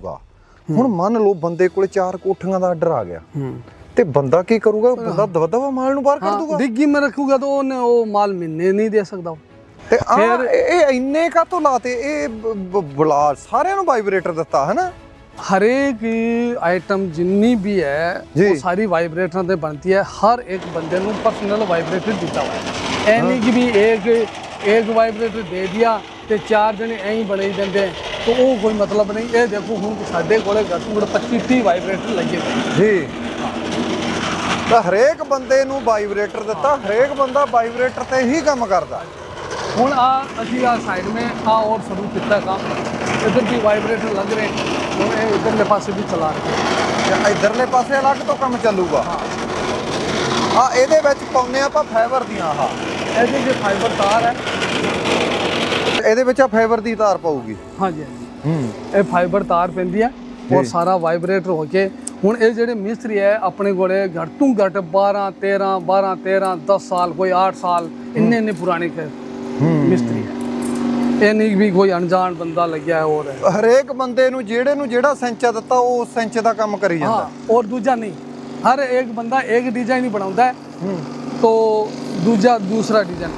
ਕਰੂਗਾ। ਹੁਣ ਮੰਨ ਲਓ ਬੰਦੇ ਕੋਲੇ ਚਾਰ ਕੋਠੀਆਂ ਦਾ ਆਰਡਰ ਆ ਗਿਆ। ਤੇ ਬੰਦਾ ਕੀ ਕਰੂਗਾ? ਬੰਦਾ ਦਵਦਵਾ ਮਾਲ ਨੂੰ ਬਾਹਰ ਕਰ ਦੂਗਾ। ਡਿੱਗੀ ਮੈਂ ਰੱਖੂਗਾ ਤਾਂ ਉਹਨੇ ਉਹ ਮਾਲ ਮੈਨੇ ਨਹੀਂ ਦੇ ਸਕਦਾ। ਤੇ ਆ ਇਹ ਇੰਨੇ ਕਾ ਤੋਂ ਲਾਤੇ? ਇਹ ਬੁਲਾ ਸਾਰਿਆਂ ਨੂੰ ਵਾਈਬ੍ਰੇਟਰ ਦਿੱਤਾ ਹੈ ਨਾ ਹਰੇਕ ਆਈਟਮ ਜਿੰਨੀ ਵੀ ਹੈ ਉਹ ਸਾਰੀ ਵਾਈਬ੍ਰੇਟਰਾਂ ਤੇ ਬਣਦੀ ਹੈ। ਹਰ ਇੱਕ ਬੰਦੇ ਨੂੰ ਪਰਸਨਲ ਵਾਈਬ੍ਰੇਟਰ ਦਿੱਤਾ ਹੋਇਆ ਹੈ। ਐ ਨਹੀਂ ਕਿ ਵੀ ਇੱਕ ਇੱਕ ਵਾਈਬ੍ਰੇਟਰ ਦੇ ਦਿਆ ਤੇ ਚਾਰ ਜਣੇ ਐਂ ਹੀ ਬਣਾਈ ਦਿੰਦੇ ਤਾਂ ਉਹ ਕੋਈ ਮਤਲਬ ਨਹੀਂ ਇਹ ਦੇਖੋ ਹੁਣ ਸਾਡੇ ਕੋਲੇ ਘੱਟ ਤੋਂ ਘੱਟ 25 30 ਵਾਈਬ੍ਰੇਟਰ ਲੱਗੇ ਹੋਏ ਨੇ। ਜੀ ਤਾਂ ਹਰੇਕ ਬੰਦੇ ਨੂੰ ਵਾਈਬ੍ਰੇਟਰ ਦਿੱਤਾ ਹਰੇਕ ਬੰਦਾ ਵਾਈਬ੍ਰੇਟਰ ਤੇ ਹੀ ਕੰਮ ਕਰਦਾ ਹੁਣ ਆ ਅਸੀਂ ਆ ਸਾਈਡ में आ और शुरू किया काम इधर भी वाइब्रेटर लग रहे हैं और ये इधरले पासे भी चला रहे हैं ਤੇ ਇਧਰਲੇ ਪਾਸੇ ਅਲੱਗ ਤੋਂ ਕੰਮ ਚੱਲੂਗਾ ਆ ਇਹਦੇ ਵਿੱਚ ਪਾਉਨੇ ਆਪਾਂ ਫਾਈਬਰ ਦੀਆਂ ਆਹ ऐसे जो फाइबर तार है ਇਹਦੇ ਵਿੱਚ ਆ ਫਾਈਬਰ ਦੀ ਤਾਰ ਪਾਊਗੀ। ਹਾਂਜੀ ਹਾਂਜੀ। ਹੂੰ। ਇਹ ਫਾਈਬਰ ਤਾਰ ਪੈਂਦੀ ਹੈ ਔਰ ਸਾਰਾ ਵਾਈਬ੍ਰੇਟਰ ਹੋ ਕੇ। ਹੁਣ ਇਹ ਜਿਹੜੇ ਮਿਸਤਰੀ ਹੈ ਆਪਣੇ ਕੋਲੇ ਘੱਟ ਤੋਂ ਘੱਟ 12 13 12 13 10 ਸਾਲ ਕੋਈ 8 ਸਾਲ ਇੰਨੇ ਇੰਨੇ ਪੁਰਾਣੇ ਮਿਸਤਰੀ ਹੈ। ਇਹ ਨਹੀਂ ਵੀ ਕੋਈ ਅਣਜਾਣ ਬੰਦਾ ਲੱਗਿਆ ਹੋਰ ਹਰੇਕ ਬੰਦੇ ਨੂੰ ਜਿਹੜੇ ਨੂੰ ਜਿਹੜਾ ਸੈਂਚਾ ਦਿੱਤਾ ਉਹ ਸੈਂਚੇ ਦਾ ਕੰਮ ਕਰੀ ਜਾਂਦਾ। ਔਰ ਦੂਜਾ ਨਹੀਂ। ਹਰ ਇੱਕ ਬੰਦਾ ਇੱਕ ਡਿਜ਼ਾਈਨ ਹੀ ਬਣਾਉਂਦਾ ਹੈ। ਤੋ ਦੂਜਾ ਦੂਸਰਾ ਡਿਜ਼ਾਈਨ